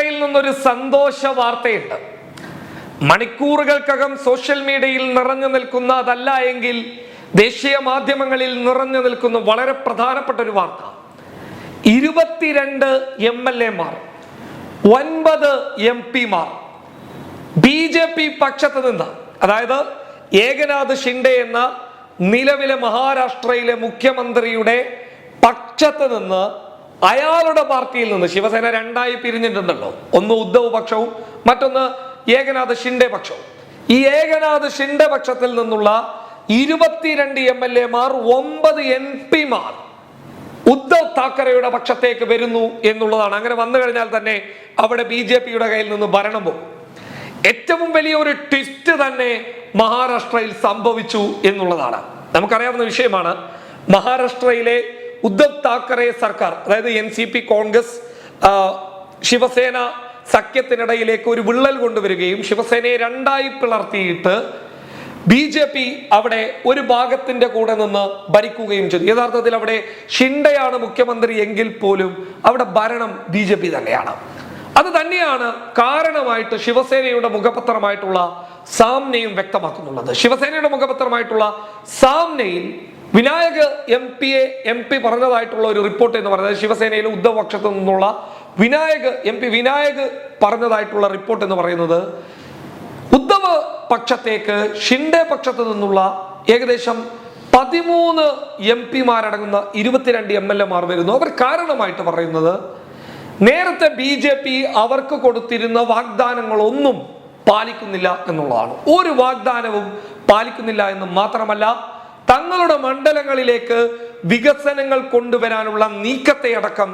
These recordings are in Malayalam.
മഹാരാഷ്ട്രയിൽ നിന്നൊരു സന്തോഷ വാർത്തയുണ്ട്. മണിക്കൂറുകൾക്കകം സോഷ്യൽ മീഡിയയിൽ നിറഞ്ഞു നിൽക്കുന്ന അതല്ല എങ്കിൽ ദേശീയ മാധ്യമങ്ങളിൽ നിറഞ്ഞു നിൽക്കുന്ന വളരെ പ്രധാനപ്പെട്ട ഒരു വാർത്ത. ഇരുപത്തിരണ്ട് എം എൽ എമാർ ഒൻപത് എം പിമാർ ബി ജെ പി പക്ഷത്ത് നിന്ന് അതായത് ഏകനാഥ് ഷിൻഡെ എന്ന നിലവിലെ മഹാരാഷ്ട്രയിലെ മുഖ്യമന്ത്രിയുടെ പക്ഷത്ത് നിന്ന് അയാളുടെ പാർട്ടിയിൽ നിന്ന് ശിവസേന രണ്ടായി പിരിഞ്ഞിട്ടുണ്ടല്ലോ. ഒന്ന് ഉദ്ധവ് പക്ഷവും മറ്റൊന്ന് ഏകനാഥ് ഷിൻഡെ പക്ഷവും. ഈ ഏകനാഥ് ഷിൻഡെ പക്ഷത്തിൽ നിന്നുള്ള ഇരുപത്തിരണ്ട് എം എൽ എമാർ ഒമ്പത് എം പിമാർ ഉദ്ധവ് താക്കറെയുടെ പക്ഷത്തേക്ക് വരുന്നു എന്നുള്ളതാണ്. അങ്ങനെ വന്നു കഴിഞ്ഞാൽ തന്നെ അവിടെ ബി ജെ പിയുടെ കയ്യിൽ നിന്ന് ഭരണം പോകും. ഏറ്റവും വലിയ ഒരു ട്വിസ്റ്റ് തന്നെ മഹാരാഷ്ട്രയിൽ സംഭവിച്ചു എന്നുള്ളതാണ്. നമുക്കറിയാവുന്ന വിഷയമാണ് മഹാരാഷ്ട്രയിലെ ഉദ്ധവ് താക്കറെ സർക്കാർ അതായത് N C P Congress Shiv Sena സഖ്യത്തിനിടയിലേക്ക് ഒരു വിള്ളൽ കൊണ്ടുവരികയും ശിവസേനയെ രണ്ടായി പിളർത്തിയിട്ട് ബി ജെ പി അവിടെ ഒരു ഭാഗത്തിന്റെ കൂടെ നിന്ന് ഭരിക്കുകയും ചെയ്തു. യഥാർത്ഥത്തിൽ അവിടെ ഷിൻഡയാണ് മുഖ്യമന്ത്രി എങ്കിൽ പോലും അവിടെ ഭരണം ബി ജെ പി തന്നെയാണ്. അത് തന്നെയാണ് കാരണമായിട്ട് ശിവസേനയുടെ മുഖപത്രമായിട്ടുള്ള സാമ്നയും വ്യക്തമാക്കുന്നുള്ളത്. ശിവസേനയുടെ മുഖപത്രമായിട്ടുള്ള സാമ്നയിൽ Vinayak M P A M P പറഞ്ഞതായിട്ടുള്ള ഒരു റിപ്പോർട്ട് എന്ന് പറയുന്നത് ശിവസേനയിലെ ഉദ്ധവ് പക്ഷത്തു നിന്നുള്ള വിനായക് എം പി വിനായക് പറഞ്ഞതായിട്ടുള്ള റിപ്പോർട്ട് എന്ന് പറയുന്നത് ഉദ്ധവ് പക്ഷത്തേക്ക് ഷിൻഡെ പക്ഷത്തു നിന്നുള്ള ഏകദേശം പതിമൂന്ന് എം പിമാരടങ്ങുന്ന ഇരുപത്തിരണ്ട് എം എൽ എമാർ വരുന്നു. അവർ കാരണമായിട്ട് പറയുന്നത് നേരത്തെ ബി ജെ പി അവർക്ക് കൊടുത്തിരുന്ന വാഗ്ദാനങ്ങളൊന്നും പാലിക്കുന്നില്ല എന്നുള്ളതാണ്. ഒരു വാഗ്ദാനവും പാലിക്കുന്നില്ല എന്ന് മാത്രമല്ല തങ്ങളുടെ മണ്ഡലങ്ങളിലേക്ക് വികസനങ്ങൾ കൊണ്ടുവരാനുള്ള നീക്കത്തെ അടക്കം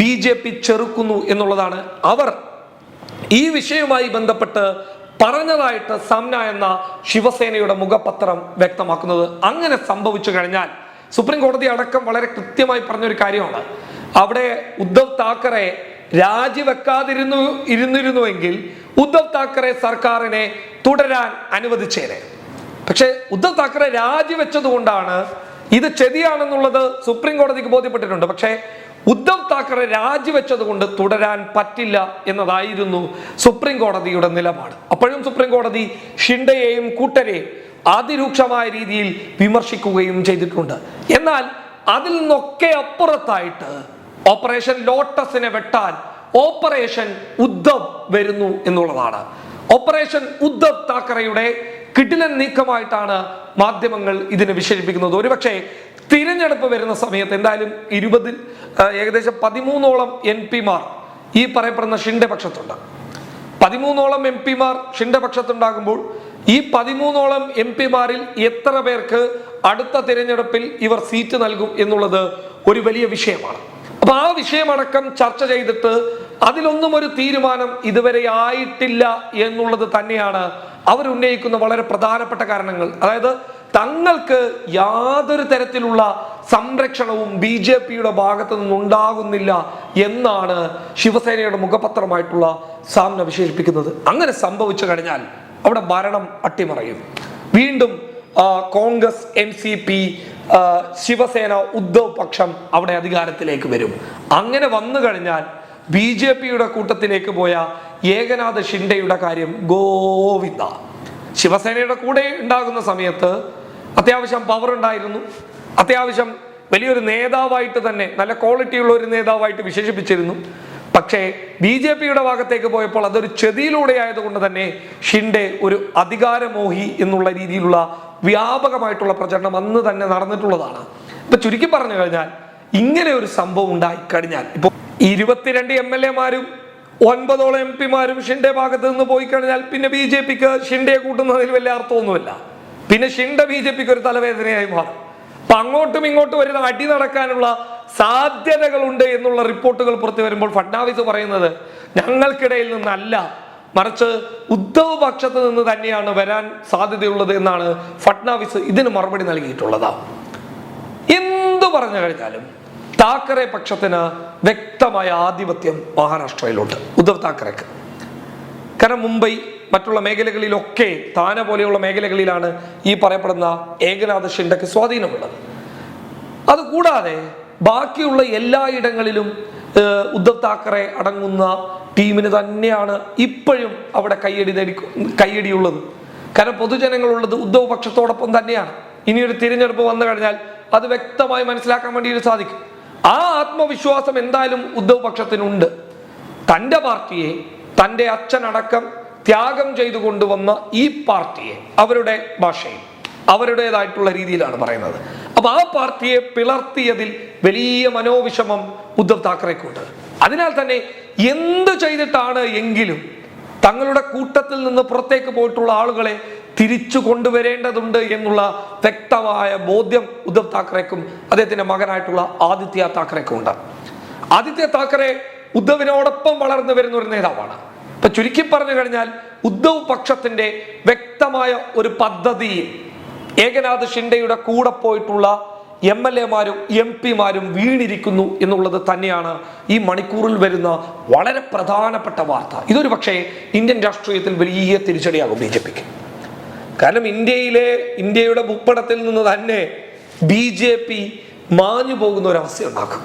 ബി ജെ പി ചെറുക്കുന്നു എന്നുള്ളതാണ് അവർ. ഈ വിഷയവുമായി ബന്ധപ്പെട്ട് പറഞ്ഞതായിട്ട് സംന എന്ന ശിവസേനയുടെ മുഖപത്രം വ്യക്തമാക്കുന്നത് അങ്ങനെ സംഭവിച്ചു കഴിഞ്ഞാൽ സുപ്രീം കോടതി അടക്കം വളരെ കൃത്യമായി പറഞ്ഞൊരു കാര്യമാണ്. അവിടെ ഉദ്ധവ് താക്കറെ രാജിവെക്കാതിരുന്നു ഇരുന്നിരുന്നുവെങ്കിൽ ഉദ്ധവ് താക്കറെ സർക്കാരിനെ തുടരാൻ അനുവദിച്ചേനെ. പക്ഷേ ഉദ്ധവ് താക്കറെ രാജിവെച്ചത് കൊണ്ടാണ് ഇത് ചെതിയാണെന്നുള്ളത് സുപ്രീം കോടതിക്ക് ബോധ്യപ്പെട്ടിട്ടുണ്ട്. പക്ഷേ ഉദ്ധവ് താക്കറെ രാജിവെച്ചത് കൊണ്ട് തുടരാൻ പറ്റില്ല എന്നതായിരുന്നു സുപ്രീം കോടതിയുടെ നിലപാട്. അപ്പോഴും സുപ്രീം കോടതി ഷിൻഡയെയും കൂട്ടരെയും അതിരൂക്ഷമായ രീതിയിൽ വിമർശിക്കുകയും ചെയ്തിട്ടുണ്ട്. എന്നാൽ അതിൽ നിന്നൊക്കെ അപ്പുറത്തായിട്ട് ഓപ്പറേഷൻ ലോട്ടസിനെ വെട്ടാൻ ഓപ്പറേഷൻ ഉദ്ധവ് വരുന്നു എന്നുള്ളതാണ്. ഓപ്പറേഷൻ ഉദ്ധവ് താക്കറയുടെ കിടിലൻ നീക്കമായിട്ടാണ് മാധ്യമങ്ങൾ ഇതിനെ വിശേഷിപ്പിക്കുന്നത്. ഒരുപക്ഷെ തിരഞ്ഞെടുപ്പ് വരുന്ന സമയത്ത് എന്തായാലും ഇരുപതിൽ ഏകദേശം പതിമൂന്നോളം എം പിമാർ ഈ പറയപ്പെടുന്ന ഷിൻഡെ പക്ഷത്തുണ്ട്. പതിമൂന്നോളം എം പിമാർ ഷിൻഡെ പക്ഷത്തുണ്ടാകുമ്പോൾ ഈ പതിമൂന്നോളം എം പിമാരിൽ എത്ര പേർക്ക് അടുത്ത തിരഞ്ഞെടുപ്പിൽ ഇവർ സീറ്റ് നൽകും എന്നുള്ളത് ഒരു വലിയ വിഷയമാണ്. അപ്പൊ ആ വിഷയമടക്കം ചർച്ച ചെയ്തിട്ട് അതിലൊന്നും ഒരു തീരുമാനം ഇതുവരെ ആയിട്ടില്ല എന്നുള്ളത് തന്നെയാണ് അവർ ഉന്നയിക്കുന്ന വളരെ പ്രധാനപ്പെട്ട കാരണങ്ങൾ. അതായത് തങ്ങൾക്ക് യാതൊരു തരത്തിലുള്ള സംരക്ഷണവും ബി ജെ പിയുടെ ഭാഗത്തു നിന്നുണ്ടാകുന്നില്ല എന്നാണ് ശിവസേനയുടെ മുഖപത്രമായിട്ടുള്ള സാമ്ന വിശേഷിപ്പിക്കുന്നത്. അങ്ങനെ സംഭവിച്ചു കഴിഞ്ഞാൽ അവിടെ ഭരണം അട്ടിമറയും. വീണ്ടും Congress N C P Shiv Sena Uddhav പക്ഷം അവിടെ അധികാരത്തിലേക്ക് വരും. അങ്ങനെ വന്നു കഴിഞ്ഞാൽ ബി ജെ പിയുടെ കൂട്ടത്തിലേക്ക് പോയ ഏകനാഥ ഷിൻഡയുടെ കാര്യം ഗോവിന്ദ. ശിവസേനയുടെ കൂടെ ഉണ്ടാകുന്ന സമയത്ത് അത്യാവശ്യം പവർ ഉണ്ടായിരുന്നു. അത്യാവശ്യം വലിയൊരു നേതാവായിട്ട് തന്നെ നല്ല ക്വാളിറ്റിയുള്ള ഒരു നേതാവായിട്ട് വിശേഷിപ്പിച്ചിരുന്നു. പക്ഷേ ബി ജെ പിയുടെ ഭാഗത്തേക്ക് പോയപ്പോൾ അതൊരു ചെതിയിലൂടെ ആയതുകൊണ്ട് തന്നെ ഷിൻഡെ ഒരു അധികാരമോഹി എന്നുള്ള രീതിയിലുള്ള വ്യാപകമായിട്ടുള്ള പ്രചരണം അന്ന് തന്നെ നടന്നിട്ടുള്ളതാണ്. ഇപ്പൊ ചുരുക്കി പറഞ്ഞു കഴിഞ്ഞാൽ ഇങ്ങനെ ഒരു സംഭവം ഉണ്ടായി കഴിഞ്ഞാൽ ഇപ്പൊ ഇരുപത്തിരണ്ട് എം എൽ എമാരും ഒൻപതോളം എം പിമാരും ഷിൻഡെ ഭാഗത്ത് നിന്ന് പോയി കഴിഞ്ഞാൽ പിന്നെ ബി ജെ പിക്ക് ഷിൻഡെ കൂട്ടുന്നതിൽ വലിയ അർത്ഥമൊന്നുമില്ല. പിന്നെ ഷിൻഡ ബി ജെ പിക്ക് ഒരു തലവേദനയായി മാറും. അപ്പൊ അങ്ങോട്ടും ഇങ്ങോട്ടും വരുന്ന അടി നടക്കാനുള്ള സാധ്യതകളുണ്ട് എന്നുള്ള റിപ്പോർട്ടുകൾ പുറത്തു വരുമ്പോൾ ഫഡ്നാവിസ് പറയുന്നത് ഞങ്ങൾക്കിടയിൽ നിന്നല്ല. മറിച്ച് ഉദ്ധവ് പക്ഷത്ത് നിന്ന് തന്നെയാണ് വരാൻ സാധ്യതയുള്ളത് എന്നാണ് ഫഡ്നാവിസ് ഇതിന് മറുപടി നൽകിയിട്ടുള്ളത്. എന്തു പറഞ്ഞു കഴിഞ്ഞാലും താക്കറെ പക്ഷത്തിന് വ്യക്തമായ ആധിപത്യം മഹാരാഷ്ട്രയിലുണ്ട്. ഉദ്ധവ് താക്കറെക്ക്. കാരണം മുംബൈ മറ്റുള്ള മേഖലകളിലൊക്കെ താന പോലെയുള്ള മേഖലകളിലാണ് ഈ പറയപ്പെടുന്ന ഏകനാഥ ഷിൻഡയ്ക്ക് സ്വാധീനമുള്ളത്. അതുകൂടാതെ ബാക്കിയുള്ള എല്ലാ ഇടങ്ങളിലും ഏഹ്, ഉദ്ധവ് താക്കറെ അടങ്ങുന്ന ടീമിന് തന്നെയാണ് ഇപ്പോഴും അവിടെ കയ്യടി നേടി കയ്യടിയുള്ളത്. കാരണം പൊതുജനങ്ങളുള്ളത് ഉദ്ധവ് പക്ഷത്തോടൊപ്പം തന്നെയാണ്. ഇനിയൊരു തിരഞ്ഞെടുപ്പ് വന്നു കഴിഞ്ഞാൽ അത് വ്യക്തമായി മനസ്സിലാക്കാൻ വേണ്ടി സാധിക്കും. ആ ആത്മവിശ്വാസം എന്തായാലും ഉദ്ധവ് പക്ഷത്തിനുണ്ട് തന്റെ പാർട്ടിയെ തന്റെ അച്ഛനടക്കം ത്യാഗം ചെയ്തു കൊണ്ടുവന്ന ഈ പാർട്ടിയെ അവരുടെ ഭാഷയിൽ അവരുടേതായിട്ടുള്ള രീതിയിലാണ് പറയുന്നത്. അപ്പൊ ആ പാർട്ടിയെ പിളർത്തിയതിൽ വലിയ മനോവിഷമം ഉദ്ധവ് താക്കറെക്കുണ്ട്. അതിനാൽ തന്നെ എന്ത് ചെയ്തിട്ടാണ് എങ്കിലും തങ്ങളുടെ കൂട്ടത്തിൽ നിന്ന് പുറത്തേക്ക് പോയിട്ടുള്ള ആളുകളെ തിരിച്ചു കൊണ്ടുവരേണ്ടതുണ്ട് എന്നുള്ള വ്യക്തമായ ബോധ്യം ഉദ്ധവ് താക്കറെക്കും അദ്ദേഹത്തിന്റെ മകനായിട്ടുള്ള ആദിത്യ താക്കറെക്കും ഉണ്ട്. ആദിത്യ താക്കറെ ഉദ്ധവിനോടൊപ്പം വളർന്നു വരുന്ന ഒരു നേതാവാണ്. ഇപ്പൊ ചുരുക്കി പറഞ്ഞു കഴിഞ്ഞാൽ ഉദ്ധവ് പക്ഷത്തിന്റെ വ്യക്തമായ ഒരു പദ്ധതി ഏകനാഥ് ഷിൻഡെയുടെ കൂടെ പോയിട്ടുള്ള എം എൽ എമാരും എം പിമാരും വീണിരിക്കുന്നു എന്നുള്ളത് തന്നെയാണ് ഈ മണിക്കൂറിൽ വരുന്ന വളരെ പ്രധാനപ്പെട്ട വാർത്ത. ഇതൊരു പക്ഷേ ഇന്ത്യൻ രാഷ്ട്രീയത്തിൽ വലിയ തിരിച്ചടിയാകും ബി ജെ പിക്ക്. കാരണം ഇന്ത്യയിലെ ഇന്ത്യയുടെ ഭൂപ്പടത്തിൽ നിന്ന് തന്നെ ബി ജെ പി മാഞ്ഞു പോകുന്ന ഒരവസ്ഥ ഉണ്ടാക്കും.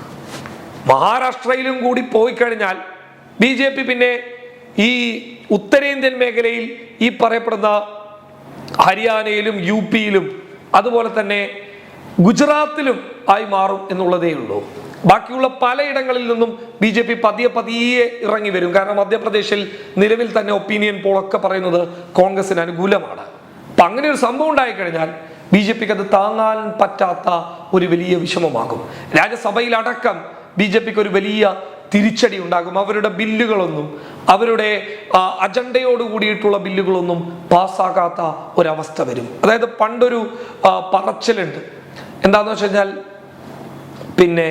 മഹാരാഷ്ട്രയിലും കൂടി പോയി കഴിഞ്ഞാൽ ബി ജെ പി പിന്നെ ഈ ഉത്തരേന്ത്യൻ മേഖലയിൽ ഈ പറയപ്പെടുന്ന ഹരിയാനയിലും യു പിയിലും അതുപോലെ തന്നെ ഗുജറാത്തിലും ആയി മാറും എന്നുള്ളതേ ഉള്ളൂ. ബാക്കിയുള്ള പലയിടങ്ങളിൽ നിന്നും ബി ജെ പി പതിയെ പതിയെ ഇറങ്ങി വരും. കാരണം മധ്യപ്രദേശിൽ നിലവിൽ തന്നെ ഒപ്പീനിയൻ പോളൊക്കെ പറയുന്നത് കോൺഗ്രസിന് അനുകൂലമാണ്. അങ്ങനെ ഒരു സംഭവം ഉണ്ടായിക്കഴിഞ്ഞാൽ ബി ജെ പിക്ക് അത് താങ്ങാൻ പറ്റാത്ത ഒരു വലിയ വിഷമമാകും. രാജ്യസഭയിൽ അടക്കം ബി ജെ പിക്ക് ഒരു വലിയ തിരിച്ചടി ഉണ്ടാകും. അവരുടെ ബില്ലുകളൊന്നും അവരുടെ അജണ്ടയോട് കൂടിയിട്ടുള്ള ബില്ലുകളൊന്നും പാസ്സാകാത്ത ഒരവസ്ഥ വരും. അതായത് പണ്ടൊരു പറച്ചിലുണ്ട്. എന്താന്ന് വെച്ച് കഴിഞ്ഞാൽ പിന്നെ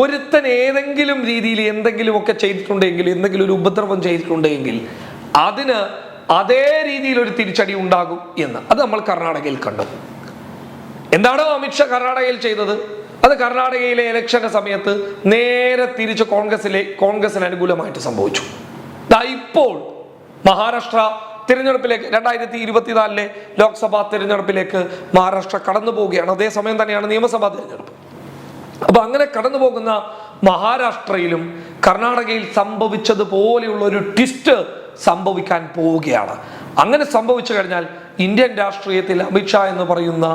ഒരുത്തൻ ഏതെങ്കിലും രീതിയിൽ എന്തെങ്കിലുമൊക്കെ ചെയ്തിട്ടുണ്ടെങ്കിൽ എന്തെങ്കിലും ഒരു ഉപദ്രവം ചെയ്തിട്ടുണ്ടെങ്കിൽ അതിന് അതേ രീതിയിൽ ഒരു തിരിച്ചടി ഉണ്ടാകും എന്ന്. അത് നമ്മൾ കർണാടകയിൽ കണ്ടു. എന്താണോ അമിത്ഷാ കർണാടകയിൽ ചെയ്തത്? അത് കർണാടകയിലെ ഇലക്ഷന്റെ സമയത്ത് നേരെ തിരിച്ച് കോൺഗ്രസിലെ കോൺഗ്രസിന് അനുകൂലമായിട്ട് സംഭവിച്ചു. ഇപ്പോൾ മഹാരാഷ്ട്ര തിരഞ്ഞെടുപ്പിലേക്ക് രണ്ടായിരത്തി ഇരുപത്തിനാലിലെ ലോക്സഭാ തിരഞ്ഞെടുപ്പിലേക്ക് മഹാരാഷ്ട്ര കടന്നു പോവുകയാണ്. അതേസമയം തന്നെയാണ് നിയമസഭാ തിരഞ്ഞെടുപ്പ്. അപ്പൊ അങ്ങനെ കടന്നു പോകുന്ന മഹാരാഷ്ട്രയിലും കർണാടകയിൽ സംഭവിച്ചതുപോലെയുള്ള ഒരു ട്വിസ്റ്റ് സംഭവിക്കാൻ പോവുകയാണ്. അങ്ങനെ സംഭവിച്ചു കഴിഞ്ഞാൽ ഇന്ത്യൻ രാഷ്ട്രീയത്തിൽ അമിത്ഷാ എന്ന് പറയുന്ന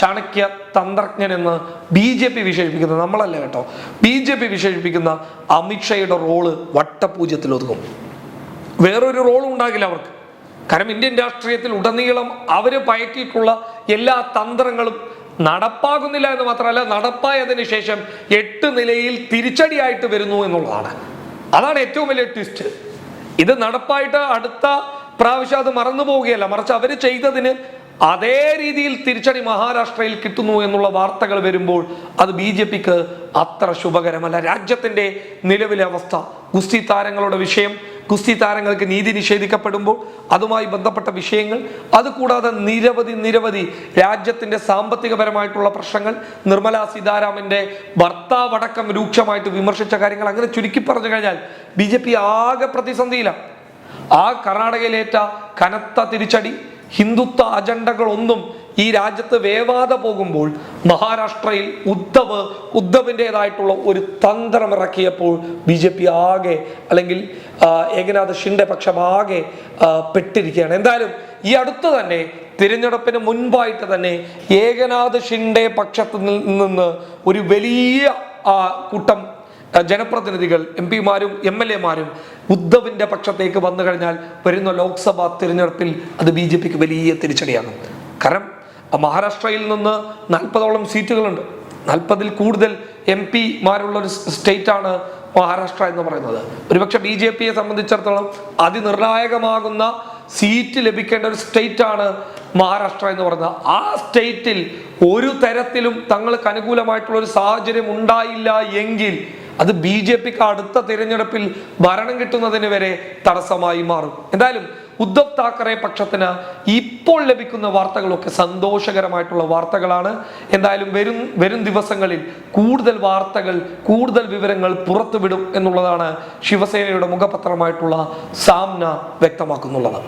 ചാണക്യ തന്ത്രജ്ഞൻ എന്ന് ബി ജെ പി വിശേഷിപ്പിക്കുന്ന നമ്മളല്ല കേട്ടോ? ബി ജെ പി വിശേഷിപ്പിക്കുന്ന അമിത്ഷായുടെ റോൾ വട്ടപൂജ്യത്തിൽ ഒതുങ്ങും. വേറൊരു റോളും ഉണ്ടാകില്ല അവർക്ക്. കാരണം ഇന്ത്യൻ രാഷ്ട്രീയത്തിൽ ഉടനീളം അവർ പയറ്റിയിട്ടുള്ള എല്ലാ തന്ത്രങ്ങളും നടപ്പാകുന്നില്ല എന്ന് മാത്രമല്ല നടപ്പായതിനു ശേഷം എട്ട് നിലയിൽ തിരിച്ചടിയായിട്ട് വരുന്നു എന്നുള്ളതാണ്. അതാണ് ഏറ്റവും വലിയ ട്വിസ്റ്റ് ഇത് നടപ്പായിട്ട് അടുത്ത പ്രാവശ്യം അത് മറന്നു പോവുകയല്ല. മറിച്ച് അവർ ചെയ്തതിന് അതേ രീതിയിൽ തിരിച്ചടി മഹാരാഷ്ട്രയിൽ കിട്ടുന്നു എന്നുള്ള വാർത്തകൾ വരുമ്പോൾ അത് ബി ജെ പിക്ക് അത്ര ശുഭകരമല്ല. രാജ്യത്തിന്റെ നിലവിലെ അവസ്ഥ ഗുസ്തി താരങ്ങളുടെ വിഷയം ഗുസ്തി താരങ്ങൾക്ക് നീതി നിഷേധിക്കപ്പെടുമ്പോൾ അതുമായി ബന്ധപ്പെട്ട വിഷയങ്ങൾ അതുകൂടാതെ നിരവധി നിരവധി രാജ്യത്തിന്റെ സാമ്പത്തികപരമായിട്ടുള്ള പ്രശ്നങ്ങൾ നിർമ്മലാ സീതാരാമന്റെ ഭർത്താവടക്കം രൂക്ഷമായിട്ട് വിമർശിച്ച കാര്യങ്ങൾ അങ്ങനെ ചുരുക്കി പറഞ്ഞു കഴിഞ്ഞാൽ ബി ആകെ പ്രതിസന്ധിയിലാണ്. ആ കർണാടകയിലേറ്റ കനത്ത തിരിച്ചടി ഹിന്ദുത്വ അജണ്ടകളൊന്നും ഈ രാജ്യത്ത് വേവാതെ പോകുമ്പോൾ മഹാരാഷ്ട്രയിൽ ഉദ്ധവ് ഉദ്ധവിന്റെതായിട്ടുള്ള ഒരു തന്ത്രം ഇറക്കിയപ്പോൾ ബി ജെ പി ആകെ അല്ലെങ്കിൽ ഏകനാഥ് ഷിൻഡെ പക്ഷം ആകെ പെട്ടിരിക്കുകയാണ്. എന്തായാലും ഈ അടുത്ത് തന്നെ തിരഞ്ഞെടുപ്പിന് മുൻപായിട്ട് തന്നെ ഏകനാഥ് ഷിൻഡെ പക്ഷത്ത് നിന്ന് ഒരു വലിയ കൂട്ടം ജനപ്രതിനിധികൾ എം പിമാരും എം എൽ എമാരും ഉദ്ധവിന്റെ പക്ഷത്തേക്ക് വന്നു കഴിഞ്ഞാൽ വരുന്ന ലോക്സഭാ തിരഞ്ഞെടുപ്പിൽ അത് ബി ജെ പിക്ക് വലിയ തിരിച്ചടിയാണ്. കാരണം മഹാരാഷ്ട്രയിൽ നിന്ന് നാൽപ്പതോളം സീറ്റുകളുണ്ട്. നാൽപ്പതിൽ കൂടുതൽ എം പിമാരുള്ള ഒരു സ്റ്റേറ്റ് ആണ് മഹാരാഷ്ട്ര എന്ന് പറയുന്നത്. ഒരുപക്ഷെ ബി ജെ പിയെ സംബന്ധിച്ചിടത്തോളം അതിനിർണായകമാകുന്ന സീറ്റ് ലഭിക്കേണ്ട ഒരു സ്റ്റേറ്റ് ആണ് മഹാരാഷ്ട്ര എന്ന് പറയുന്നത്. ആ സ്റ്റേറ്റിൽ ഒരു തരത്തിലും തങ്ങൾക്ക് അനുകൂലമായിട്ടുള്ള ഒരു സാഹചര്യം ഉണ്ടായില്ല എങ്കിൽ അത് ബി ജെ പിക്ക് അടുത്ത തിരഞ്ഞെടുപ്പിൽ ഭരണം കിട്ടുന്നതിന് വരെ തടസ്സമായി മാറും. എന്തായാലും ഉദ്ധവ് താക്കറെ പക്ഷത്തിന് ഇപ്പോൾ ലഭിക്കുന്ന വാർത്തകളൊക്കെ സന്തോഷകരമായിട്ടുള്ള വാർത്തകളാണ്. എന്തായാലും വരും വരും ദിവസങ്ങളിൽ കൂടുതൽ വാർത്തകൾ കൂടുതൽ വിവരങ്ങൾ പുറത്തുവിടും എന്നുള്ളതാണ് ശിവസേനയുടെ മുഖപത്രമായിട്ടുള്ള സാമ്ന വ്യക്തമാക്കുന്നുള്ളത്.